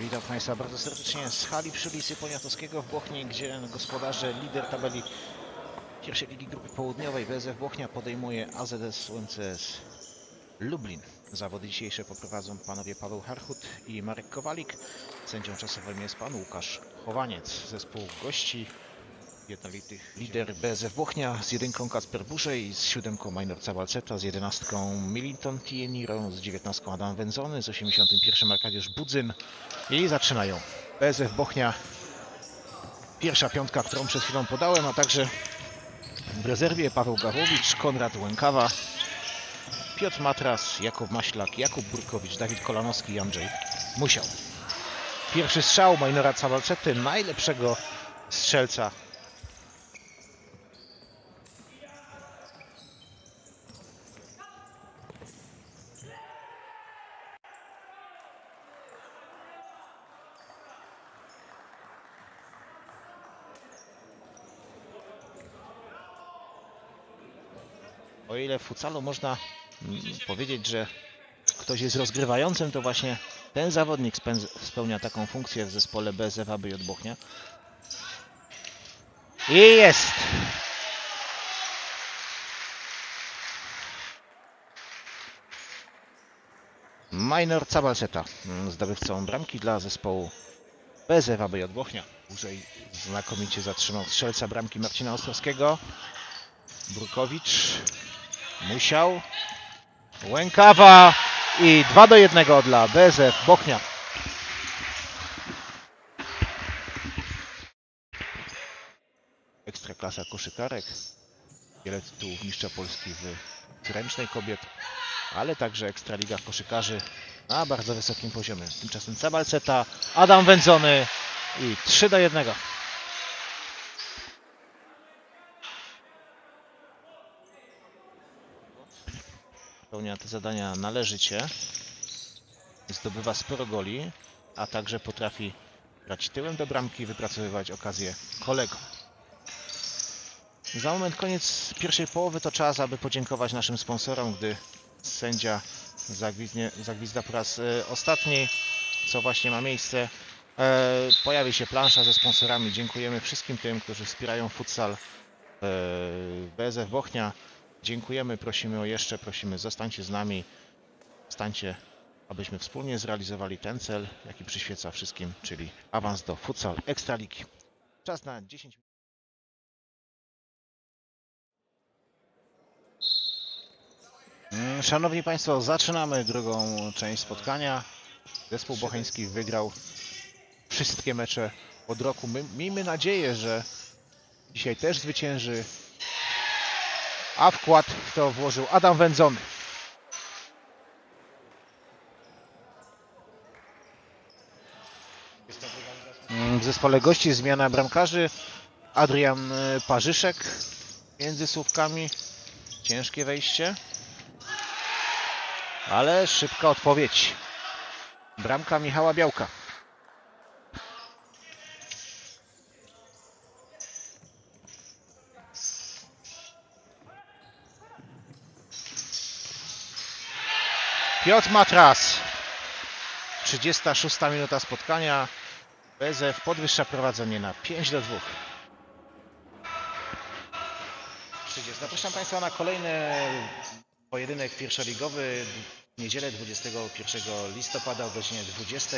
Witam Państwa bardzo serdecznie z hali przy ulicy Poniatowskiego w Bochni, gdzie gospodarze lider tabeli pierwszej ligi grupy południowej BSF Bochnia podejmuje AZS UMCS Lublin. Zawody dzisiejsze poprowadzą panowie Paweł Harchut i Marek Kowalik. Sędzią czasowym jest pan Łukasz Chowaniec. Zespół gości jednolitych lider BSF Bochnia z jedynką Kacper Burzej, z siódemką Minor Cabalceta, z jedenastką Militon Tieniro, z dziewiętnastką Adam Wędzony, z 81 Arkadiusz Budzyn i zaczynają. BSF Bochnia, pierwsza piątka, którą przed chwilą podałem, a także w rezerwie Paweł Gawłowicz, Konrad Łękawa, Piotr Matras, Jakub Maślak, Jakub Burkowicz, Dawid Kolanowski i Andrzej Musiał. Pierwszy strzał Minora Cabalcety, najlepszego strzelca O ile w futsalu można mm, powiedzieć, że ktoś jest rozgrywającym, to właśnie ten zawodnik spełnia taką funkcję w zespole BSF aby od Bochnia. I jest! Minor Cabalseta, mm, zdobywcą bramki dla zespołu aby od Bochnia. Dłużej znakomicie zatrzymał strzelca bramki Marcina Ostrowskiego. Burkowicz musiał. Łękawa i 2 do 1 dla BSF Bochnia. Ekstraklasa koszykarek. Wiele tytułów mistrza Polski w zręcznej kobiet, ale także Ekstraliga koszykarzy na bardzo wysokim poziomie. Tymczasem Cabalceta, Adam Wędzony i 3 do 1. Spełnia te zadania należycie. Zdobywa sporo goli, a także potrafi grać tyłem do bramki i wypracowywać okazję kolegom. Za moment koniec pierwszej połowy to czas, aby podziękować naszym sponsorom, gdy sędzia zagwizda po raz e, ostatni, co właśnie ma miejsce. E, pojawi się plansza ze sponsorami. Dziękujemy wszystkim tym, którzy wspierają futsal e, BSF Bochnia. Dziękujemy, prosimy o jeszcze, prosimy zostańcie z nami, stańcie, abyśmy wspólnie zrealizowali ten cel, jaki przyświeca wszystkim, czyli awans do futsal Ekstraligi. Czas na 10 minut. Mm, Szanowni Państwo, zaczynamy drugą część spotkania. Zespół bocheński wygrał wszystkie mecze od roku. My, miejmy nadzieję, że dzisiaj też zwycięży a wkład to włożył Adam Wędzony. W zespole gości zmiana bramkarzy. Adrian y, Parzyszek między słupkami. Ciężkie wejście. Ale szybka odpowiedź. Bramka Michała Białka. Piotr Matras. 36 minuta spotkania. BZF podwyższa prowadzenie na 5 do 2. 30. Zapraszam Państwa na kolejny pojedynek pierwszoligowy w niedzielę 21 listopada o godzinie 20.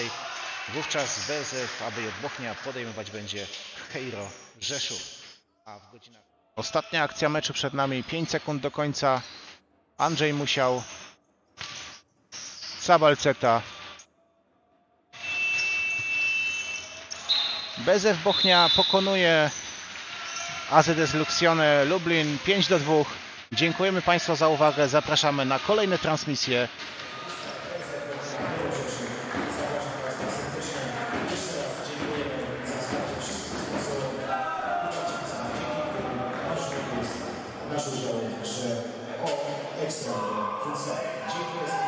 Wówczas BSF ABJ Bochnia podejmować będzie Heiro Rzeszów. A w godzinach... Ostatnia akcja meczu przed nami. 5 sekund do końca. Andrzej Musiał Sabalceta. BZF Bochnia pokonuje AZS Luxione Lublin 5 do 2. Dziękujemy Państwu za uwagę. Zapraszamy na kolejne transmisje. Dziękuję. Dobranoc.